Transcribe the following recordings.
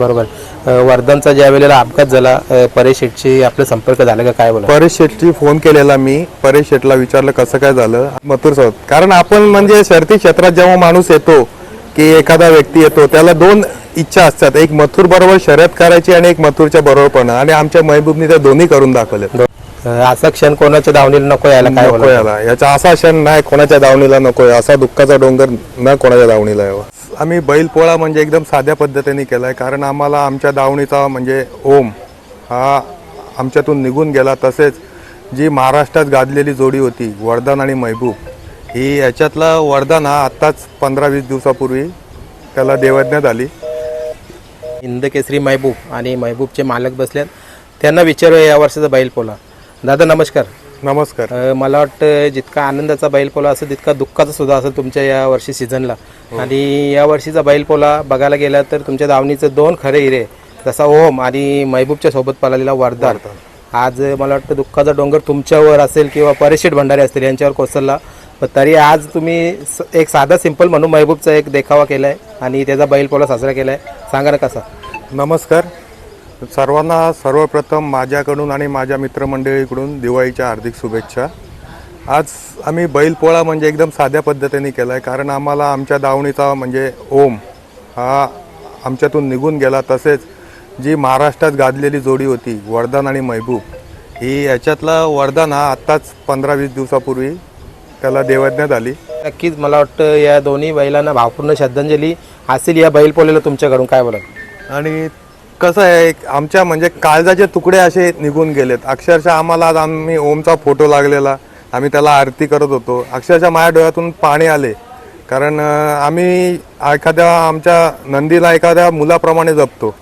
बरोबर. वर्धनचा ज्या वेळेला अपघात झाला परेश शेठशी आपला संपर्क झाला का? काय बोला परेश शेटची फोन केलेला मी. परेश शेटला विचारलं कसं काय झालं? मथुर साहेब कारण आपण म्हणजे शर्ती क्षेत्रात जेव्हा माणूस येतो की एखादा व्यक्ती येतो त्याला दोन इच्छा असतात. एक मथुर बरोबर शर्यत करायची आणि एक मथुरच्या बरोबर पण आणि आमच्या महबूबनी त्या दोन्ही करून दाखवले असा क्षण कोणाच्या दावणीला नको यायला काय नको याला याचा असा क्षण नाही कोणाच्या दावणीला नकोय असा दुःखाचा डोंगर न कोणाच्या दावणीला यावा. आम्ही बैलपोळा म्हणजे एकदम साध्या पद्धतीने केला आहे कारण आम्हाला आमच्या दावणीचा म्हणजे ओम हा आमच्यातून निघून गेला. तसेच जी महाराष्ट्रात गाजलेली जोडी होती वरदान आणि महबूब ही याच्यातला वरदान हा आत्ताच पंधरा वीस दिवसापूर्वी त्याला देवज्ञात आली. इंदकेसरी महबूब आणि महबूबचे मालक बसल्यात त्यांना विचारूया या वर्षाचा बैलपोला दादा नमस्कार. नमस्कार. अ, मला वाटतं जितका आनंदाचा बैलपोला असेल तितका दुःखाचा सुद्धा असेल तुमच्या या वर्षी सीझनला आणि या वर्षीचा बैलपोला बघायला गेला तर तुमच्या दावणीचे दोन खरे हिरे जसा ओम आणि महबूबच्या सोबत पळालेला वरदान. आज मला वाटतं दुःखाचा डोंगर तुमच्यावर असेल किंवा परेशेट भंडारे असतील यांच्यावर कोसळला. पण तरी आज तुम्ही स- एक साधा सिंपल म्हणून महबूबचा एक देखावा केलाय आणि त्याचा बैलपोला साजरा केलाय. सांगा ना कसा? नमस्कार. सर्वांना सर्वप्रथम माझ्याकडून आणि माझ्या मित्रमंडळीकडून दिवाळीच्या हार्दिक शुभेच्छा. आज आम्ही बैलपोळा म्हणजे एकदम साध्या पद्धतीने केला आहे कारण आम्हाला आमच्या दावणीचा म्हणजे ओम हा आमच्यातून निघून गेला. तसेच जी महाराष्ट्रात गाजलेली जोडी होती वरदान आणि महबूब ही याच्यातला वरदान हा आत्ताच पंधरा वीस दिवसापूर्वी त्याला देवज्ञात आली. नक्कीच मला वाटतं या दोन्ही बैलांना भावपूर्ण श्रद्धांजली असेल या बैलपोल्याला तुमच्याकडून. काय बोला आणि कसं आहे आमच्या म्हणजे काळजाचे तुकडे असे निघून गेलेत. अक्षरशः आम्हाला आज आम्ही ओमचा फोटो लागलेला. आम्ही त्याला आरती करत होतो. अक्षरशः माझ्या डोळ्यातून पाणी आले. कारण आम्ही एखाद्या आमच्या नंदीला एखाद्या मुलाप्रमाणे जपतो.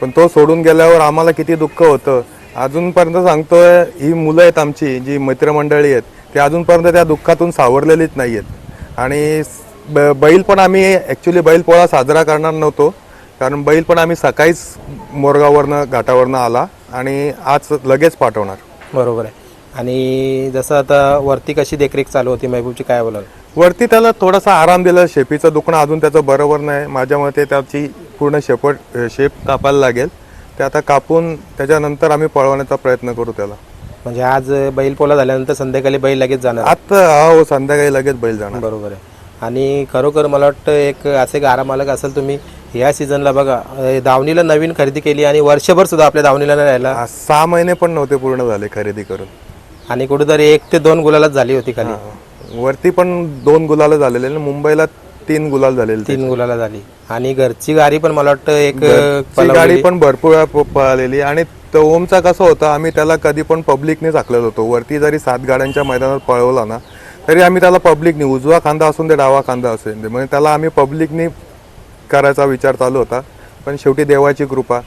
पण तो सोडून गेल्यावर आम्हाला किती दुःख होतं. अजूनपर्यंत सांगतोय ही मुलं आहेत आमची जी मित्रमंडळी आहेत ते अजूनपर्यंत त्या दुःखातून सावरलेलीच नाही आहेत आणि ब- बैल पण आम्ही ॲक्च्युली बैलपोळा साजरा करणार नव्हतो. कारण बैल पण आम्ही सकाळीच मोरगावरनं घाटावरनं आला आणि आज लगेच पाठवणार. बरोबर आहे. आणि जसं आता वरती कशी देखरेख चालू होती महबूबची काय बोलाल? वरती त्याला थोडासा आराम दिला शेपीचं दुखणं अजून त्याचं बरोबर नाही. माझ्या मते त्याची पूर्ण शेपट शेप कापायला लागेल. ते आता कापून त्याच्यानंतर आम्ही पळवण्याचा प्रयत्न करू त्याला. म्हणजे आज बैलपोला झाल्यानंतर संध्याकाळी बैल लगेच जाणार? आता हो संध्याकाळी लगेच बैल जाणार. बरोबर आहे. आणि खरोखर मला वाटतं एक असे एक आराम मालक असेल तुम्ही या सीझनला बघा दावणीला नवीन खरेदी केली आणि वर्षभर सुद्धा आपल्या दावणीला नाही राहिला. सहा महिने पण नव्हते पूर्ण झाले खरेदी करून. आणि कुठेतरी एक ते दोन गुलालाच झाली होती खाली. वरती पण दोन गुलाल झालेले मुंबईला तीन गुलाल झालेले तीन गुलाला झाली. आणि घरची गाडी पण मला वाटतं एक गाडी पण भरपूर वेळा पळालेली. आणि तो ओमचा कसं होतं आम्ही त्याला कधी पण पब्लिकने झाकलेलं होतो. वरती जरी सात गाड्यांच्या मैदानात पळवला ना तरी आम्ही त्याला पब्लिकनी उजवा खांदा असून ते डावा खांदा असेल म्हणजे त्याला आम्ही पब्लिकनी करायचा विचार चालू होता पण शेवटी देवाची कृपा.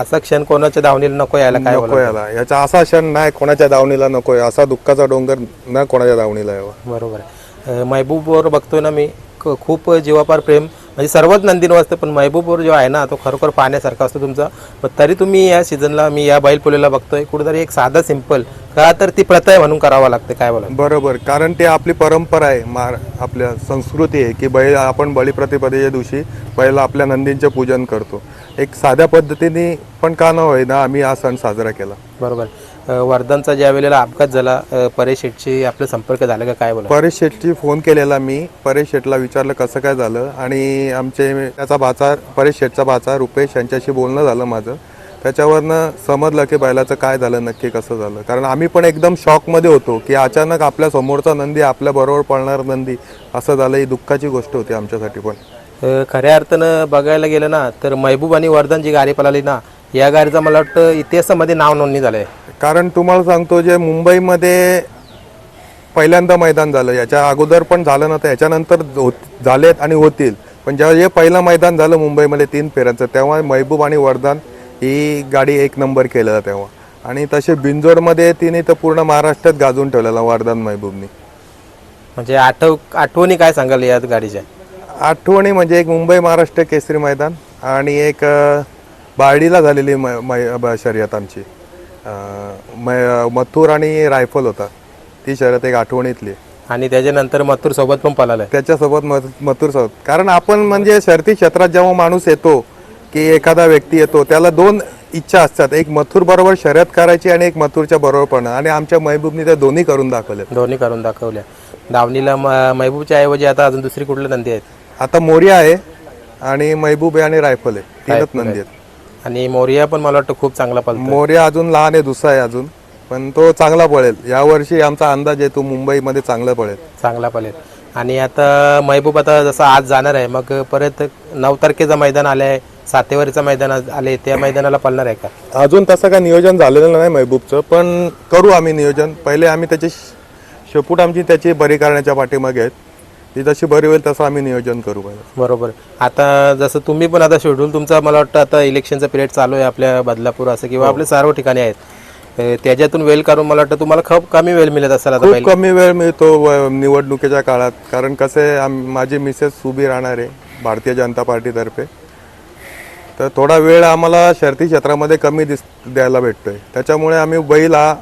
असा क्षण कोणाच्या दावणीला नको यायला काय नको याला याचा असा क्षण नाही कोणाच्या दावणीला नको असा दुःखाचा डोंगर न कोणाच्या दावणीला यावा. बरोबर आहे. महबूबवर बघतोय ना मी खूप जीवापार प्रेम म्हणजे सर्वच नंदीनं असतं पण महबूबवर जो आहे ना तो खरोखर पाहण्यासारखा असतो तुमचा. पण तरी तुम्ही या सीझनला मी या बैल पोलेला बघतोय कुठेतरी एक साधा सिंपल का तर ती प्रथा आहे म्हणून करावं लागते काय बोला बरोबर कारण ते आपली परंपरा आहे मार आपल्या संस्कृती आहे की बैल आपण बळीप्रतिपदेच्या दिवशी बैल आपल्या नंदींचे पूजन करतो. एक साध्या पद्धतीने पण का न होईना आम्ही हा सण साजरा केला. बरोबर. वर्धनचा ज्या वेळेला अपघात झाला परेश शेठशी आपला संपर्क झाला का? काय बोला परेश शेटची फोन केलेला मी. परेश शेटला विचारलं कसं काय झालं आणि आमचे त्याचा भाचा परेश शेटचा भाचा रुपेश यांच्याशी बोलणं झालं माझं. त्याच्यावरनं समजलं की बैलाचं काय झालं नक्की कसं झालं. कारण आम्ही पण एकदम शॉकमध्ये होतो की अचानक आपल्या समोरचा नंदी आपल्या बरोबर पळणार नंदी असं झालं. ही दुःखाची गोष्ट होती आमच्यासाठी पण. खऱ्या अर्थानं बघायला गेलं ना तर महबूब आणि वर्धन जी गाडी पळाली ना या गाडीचं मला वाटतं इतिहासामध्ये नाव नोंदणी झालंय. कारण तुम्हाला सांगतो जे मुंबईमध्ये पहिल्यांदा मैदान झालं याच्या अगोदर पण झालं नव्हतं याच्यानंतर होत- झालेत आणि होतील. पण जेव्हा हे पहिलं मैदान झालं मुंबईमध्ये तीन फेऱ्यांचं तेव्हा महबूब आणि वरदान ही गाडी एक नंबर केलेला तेव्हा. आणि तसे बिंजोरमध्ये तिने तर पूर्ण महाराष्ट्रात गाजून ठेवलेला वरदान महबूबनी. म्हणजे आठव आठवणी काय सांगाल या गाडीच्या? आठवणी म्हणजे एक मुंबई महाराष्ट्र केसरी मैदान आणि एक बारडीला झालेली मै- मै- ब- शर्यत आमची. मथुर आणि रायफल होता. ती शर्यत एक आठवणीतली आणि त्याच्यानंतर मथुर सोबत पण पळालाय. त्याच्यासोबत मथ- मथुर सोबत. कारण आपण म्हणजे शर्ती क्षेत्रात जेव्हा माणूस येतो की एखादा व्यक्ती येतो त्याला दोन इच्छा असतात. एक मथुर बरोबर शर्यत करायची आणि एक मथुरच्या बरोबर पण आणि आमच्या महबूबनी त्या दोन्ही करून दाखवले दोन्ही करून दाखवल्या. दावणीला महबूबच्या ऐवजी आता अजून दुसरी कुठली नंदी आहेत? आता मोरिया आहे आणि महबूब आहे आणि रायफल आहे. तीनच नंदी आहेत. आणि मोरिया पण मला वाटतं खूप चांगला पलतो मोरिया अजून लहान आहे दुसरा आहे अजून. पण तो चांगला पळेल. यावर्षी आमचा अंदाज आहे तो मुंबईमध्ये चांगला पळेल. चांगला पलेल आणि आता महबूब आता जसं आज जाणार आहे मग परत नऊ तारखेचं मैदान आलं आहे सातेवारीचं मैदान आले त्या मैदानाला पळणार आहे का? अजून तसं काय नियोजन झालेलं नाही महबूबचं पण करू आम्ही नियोजन. पहिले आम्ही त्याची शेपूट आमची त्याची बरी करण्याच्या पाठीमागे आहेत. ती जशी बरी होईल तसं आम्ही नियोजन करू पहिले बरोबर. आता जसं तुम्ही पण आता शेड्यूल तुमचा मला वाटतं आता इलेक्शनचा पिरियड चालू आहे आपल्या बदलापूर असं किंवा आपले सर्व ठिकाणी आहेत. अ, त्याच्यातून वेळ काढून मला वाटतं तुम्हाला खूप कमी वेळ मिळत असेल आता खूप कमी वेळ मिळतो व- निवडणुकीच्या काळात. कारण कसं आम- माझी मिसेस उभी राहणार आहे भारतीय जनता पार्टीतर्फे. तर थोडा वेळ आम्हाला शर्ती क्षेत्रामध्ये कमी दिस द्यायला भेटतोय. त्याच्यामुळे आम्ही बैल हा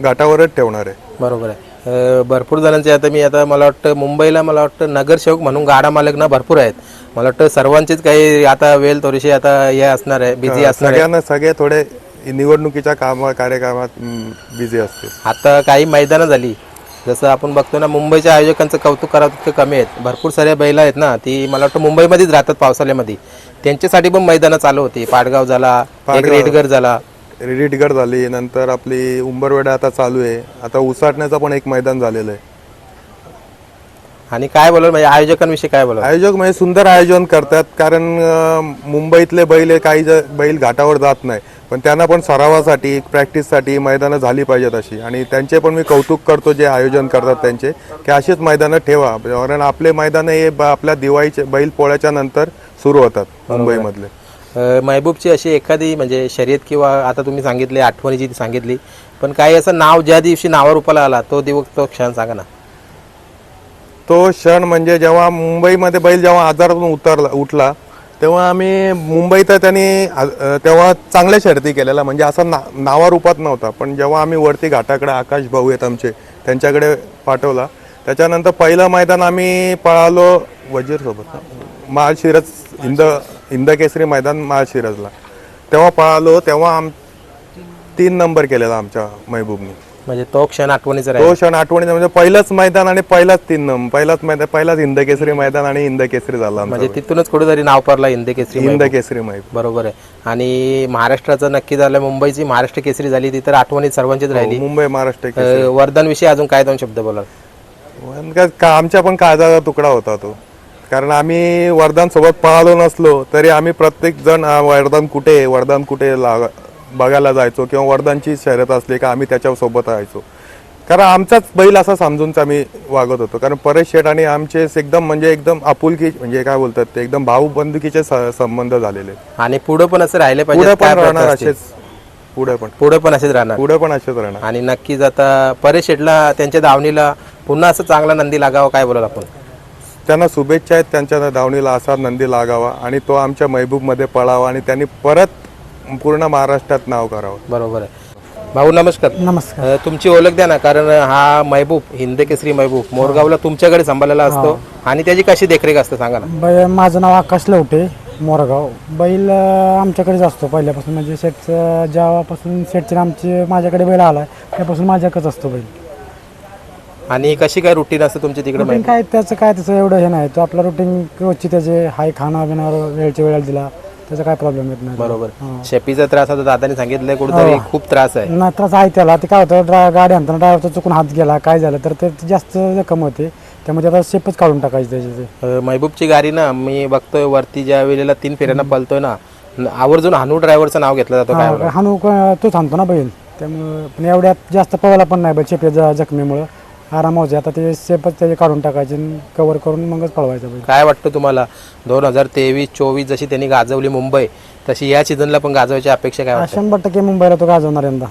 घाटावरच ठेवणार आहे. बरोबर आहे. भरपूर जणांचे आता मी आता मला वाटतं मुंबईला मला वाटतं नगरसेवक म्हणून गाडा मालक ना भरपूर आहेत. मला वाटतं सर्वांचेच काही आता वेळ थोडीशी आता हे असणार आहे बिझी असणार आहे. सगळ्यांना सगळे थोडे निवडणुकीच्या कामा कार्यक्रमात बिझी असते आता काही मैदानं झाली. जसं आपण बघतो ना मुंबईच्या आयोजकांचं कौतुक करावं तितकं कमी आहेत. भरपूर साऱ्या बैला आहेत ना ती मला वाटतं मुंबईमध्येच राहतात पावसाळ्यामध्ये. त्यांच्यासाठी पण मैदानं चालू होती. पाडगाव झाला एक रेडगर झाला. रेडीटगड झाली नंतर आपली उंबरवेडा आता चालू आहे. आता उसाटण्याचं पण एक मैदान झालेलं आहे. आणि काय बोलाल म्हणजे आयोजकांविषयी काय बोलाल? आयोजक म्हणजे सुंदर आयोजन करतात कारण मुंबईतले बैल हे काही बैल घाटावर जात नाही पण त्यांना पण सरावासाठी प्रॅक्टिससाठी मैदानं झाली पाहिजेत अशी. आणि त्यांचे पण मी कौतुक करतो जे आयोजन करतात त्यांचे की अशीच मैदानं ठेवा. कारण आपले मैदानं हे आपल्या दिवाळीचे बैल पोळ्याच्या नंतर सुरू होतात मुंबईमधले. महबूबची अशी एखादी म्हणजे शर्यत किंवा आता तुम्ही सांगितले आठवणीची ती सांगितली. पण काही असं नाव ज्या दिवशी नावारूपाला आला तो दिवस तो क्षण सांगा ना. तो क्षण म्हणजे जेव्हा मुंबईमध्ये बैल जेव्हा आजारातून उतरला उठला तेव्हा आम्ही मुंबईत त्यांनी तेव्हा चांगल्या शर्ती केलेल्या. म्हणजे असा ना नावारूपात नव्हता. पण जेव्हा आम्ही वरती घाटाकडे आकाश भाऊ आहेत आमचे त्यांच्याकडे पाठवला. त्याच्यानंतर पहिलं मैदान आम्ही पळालो वजीरसोबत. महाशिरज हिंद हिंद केसरी मैदान महाशिरजला तेव्हा पळालो तेव्हा आम तीन नंबर केलेला आमच्या महबूबनी. म्हणजे तो क्षण आठवणीचा तो क्षण आठवणीचा म्हणजे पहिलंच मैदान आणि पहिलाच तीन नंबर पहिलाच मैदान पहिलाच हिंद केसरी मैदान आणि हिंद केसरी झाला आमचा. म्हणजे तिथूनच कुठेतरी नाव पडला हिंद केसरी हिंद केसरी मैदान बरोबर आहे. आणि महाराष्ट्राचं नक्की झालं मुंबईची महाराष्ट्र केसरी झाली ती तर आठवणीत सर्वांचीच राहिली. मुंबई महाराष्ट्र वरदान विषयी अजून काय दोन शब्द बोलाल? केसरी. का- का- आमच्या पण काळजाचा तुकडा होता तो. कारण आम्ही वरदान सोबत पळालो नसलो तरी आम्ही प्रत्येक जण वरदान कुठे वरदान कुठे लाग- बघायला जायचो किंवा वरदानची शर्यत असली का आम्ही त्याच्या सोबत राहायचो. कारण आमचाच बैल असा समजून आम्ही वागत होतो. कारण परेश शेठ आणि आमचे एकदम म्हणजे एकदम आपुलकी म्हणजे काय बोलतात ते एकदम भाऊ बंधुकीचे स- संबंध झालेले. आणि पुढे पण असं राहिले पुढे पाहिजे पण राहणार असेच. पुढे पण. पुढे पण असेच राहणार. पुढे पण असेच राहणार. आणि नक्कीच आता परेश शेटला त्यांच्या दावणीला पुन्हा असं चांगला नंदी लागावं काय बोलाल आपण? त्यांना शुभेच्छा आहेत त्यांच्या धावणीला असा नंदी लागावा आणि तो आमच्या महबूबमध्ये पळावा आणि त्यांनी परत पूर्ण महाराष्ट्रात नाव करावं. बरोबर आहे. भाऊ नमस्कार. नमस्कार. अ, तुमची ओळख द्या ना कारण हा महबूब हिंद केसरी महबूब मोरगावला तुमच्याकडे सांभाळलेला असतो आणि त्याची कशी देखरेख असते सांगा ना. बै माझं नाव आकाश लवटे मोरगाव. बैल अं, आमच्याकडेच असतो पहिल्यापासून म्हणजे शेटचं जेव्हापासून शेटचे आमचे माझ्याकडे बैल आला त्यापासून माझ्याकडेच असतो बैल. आणि कशी काय रुटीन असते तुमची तिकडे रुटीन काय त्याचं काय त्याचं एवढं हे नाही. तो आपला रुटीन रोजची त्याचे हाय खाना बिना वेळच्या वेळेला दिला त्याचा काय प्रॉब्लेम येत नाही. बरोबर. शेपीचा त्रास आता दादाने सांगितलंय कुठेतरी खूप त्रास आहे. नाही त्रास आहे त्याला. ते काय होतं ड्रा गाडी आणताना ड्रायव्हरचा चुकून हात गेला काय झालं तर ते जास्त जखम होते. त्यामुळे आता शेपच काढून टाकायची त्याची ते. अ, महबूबची गाडी ना मी बघतोय वरती ज्या वेळेला तीन फेऱ्यांना पलतोय ना न- आवर्जून हानू ड्रायव्हरचं नाव घेतलं जातं काय हा, हानू क- तो थांबतो ना बैल. त्यामुळं पण एवढ्यात जास्त पवायला पण नाही बैल शेपच्या जखमीमुळं. आराम होते आता ते शेपच त्याचे काढून टाकायचे कव्हर करून मगच पळवायचं बैल काय वाटतं तुम्हाला? दोन हजार तेवीस चोवीस जशी त्यांनी गाजवली मुंबई तशी या सीझनला पण गाजवायची अपेक्षा काय वाटतं? शंभर टक्के मुंबईला तो गाजवणार यंदा.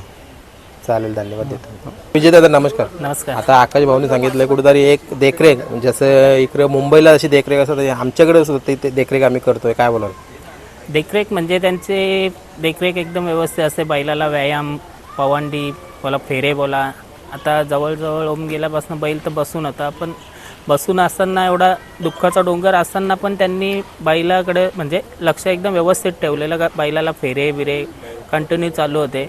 चालेल धन्यवाद देतो. विजय दादा नमस्कार. नमस्कार. आता आकाश भाऊने सांगितलं कुठेतरी एक देखरेख जसं इकडे मुंबईला जशी देखरेख असतात आमच्याकडे सुद्धा ती- ती देखरेख आम्ही करतोय. काय बोलाल? देखरेख म्हणजे त्यांचे देखरेख एकदम व्यवस्थित असते. बैलाला व्यायाम पवंडी बोला फेरे बोला आता जवळजवळ ओम गेल्यापासून बैल तर बसून होता पण बसून असताना एवढा दुःखाचा डोंगर असताना पण त्यांनी बैलाकडे म्हणजे लक्ष एकदम व्यवस्थित ठेवलेलं का बैलाला फेरे बिरे कंटिन्यू चालू होते.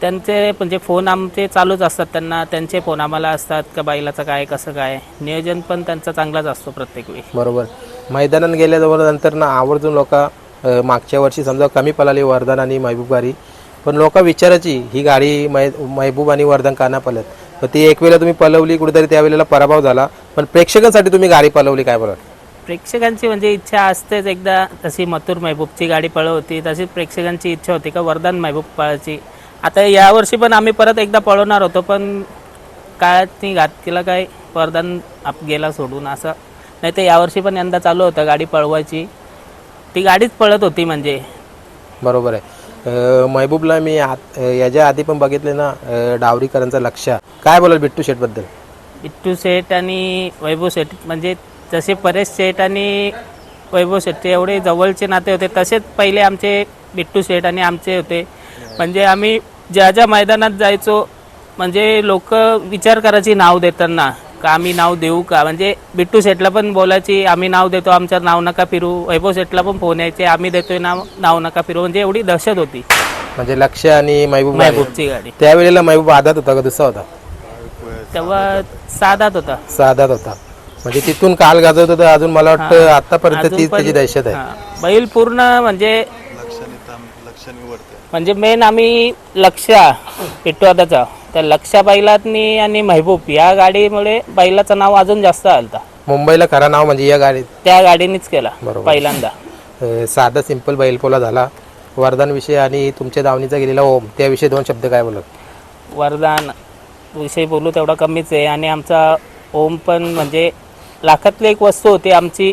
त्यांचे म्हणजे फोन आमचे चालूच असतात त्यांना त्यांचे फोन आम्हाला असतात का बैलाचं काय कसं काय? नियोजन पण त्यांचा चांगलाच असतो प्रत्येक वेळी. बरोबर. मैदानात गेल्याजवळ नंतर ना आवर्जून लोक मागच्या वर्षी समजा कमी पळाली वर्धन आणि महबूबगारी पण लोक विचारायची ही गाडी मै महबूब आणि वर्धन का नाही पळत तर ती एक वेळेला तुम्ही पळवली कुठेतरी त्यावेळेला पराभव झाला. पण प्रेक्षकांसाठी तुम्ही गाडी पळवली काय बोला प्रेक्षकांची म्हणजे इच्छा असतेच एकदा तशी मथुर महबूबची गाडी पळ होती तशीच प्रेक्षकांची इच्छा होती का वर्धन महबूब पळायची. आता यावर्षी पण आम्ही परत एकदा पळवणार होतो पण काळातनी घात केला काय वर्धन आप गेला सोडून असं. नाही तर यावर्षी पण यंदा चालू होतं गाडी पळवायची. ती गाडीच पळत होती म्हणजे. बरोबर आहे. महबूबला मी आत- याच्या आधी पण बघितले ना डावरीकरांचं लक्ष काय बोलाल बिट्टू शेठबद्दल बिट्टू शेठ आणि वैभव शेठ म्हणजे जसे परेश शेठ आणि वैभव शेट्टी एवढे जवळचे नाते होते तसेच पहिले आमचे बिट्टू शेठ आणि आमचे होते. म्हणजे आम्ही ज्या ज्या मैदानात जायचो म्हणजे लोक विचार करायची नाव देताना का आम्ही नाव देऊ का? म्हणजे बिट्टू शेठला पण बोलायची आम्ही नाव देतो आमचं नाव नका फिरू. वैभव शेठला पण फोन यायचे आम्ही देतोय नाव नाव नका फिरू. म्हणजे एवढी दहशत होती. म्हणजे लक्ष आणि महबूब. महबूबची गाडी. त्यावेळेला महबूब आदात होता का दुसरा होता? तेव्हा साधात होता. साधात होता. म्हणजे तिथून काल गाजवत होतं अजून मला वाटतं आतापर्यंत तीच त्याची दहशत आहे. बैल पूर्ण म्हणजे म्हणजे मेन आम्ही लक्षा पिट्टवादाचा त्या लक्षा बैलातनी आणि महबूब या गाडीमुळे बैलाचं नाव अजून जास्त आलता. मुंबईला खरा नाव म्हणजे या गाडीत? त्या गाडीनेच केला बरोबर. पहिल्यांदा. अं, साधा सिंपल बैलपोला झाला. वरदान विषय आणि तुमच्या दावणीचा गेलेला ओम त्याविषयी दोन शब्द काय बोलत? वरदान विषयी बोलू तेवढा कमीच आहे. आणि आमचा ओम पण म्हणजे लाखातली एक वस्तू होती आमची.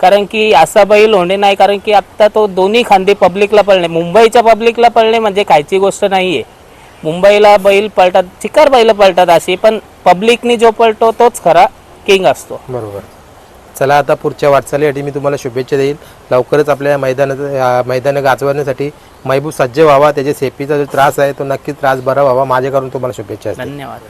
कारण की असा बैल होणे नाही कारण की आत्ता तो दोन्ही खांदी पब्लिकला पळणे. मुंबईच्या पब्लिकला पळणे म्हणजे खायची गोष्ट नाही आहे मुंबईला बैल पळतात चिकार बैल पळतात अशी पण पब्लिकनी जो पळतो तोच खरा किंग असतो. बरोबर. चला आता पुढच्या वाटचालीसाठी मी तुम्हाला शुभेच्छा देईल. लवकरच आपल्या मैदानात मैदान गाजवण्यासाठी महबूब सज्ज व्हावा त्याच्या सेफीचा जो त्रास आहे तो नक्कीच त्रास बरा व्हावा माझ्याकडून तुम्हाला शुभेच्छा धन्यवाद.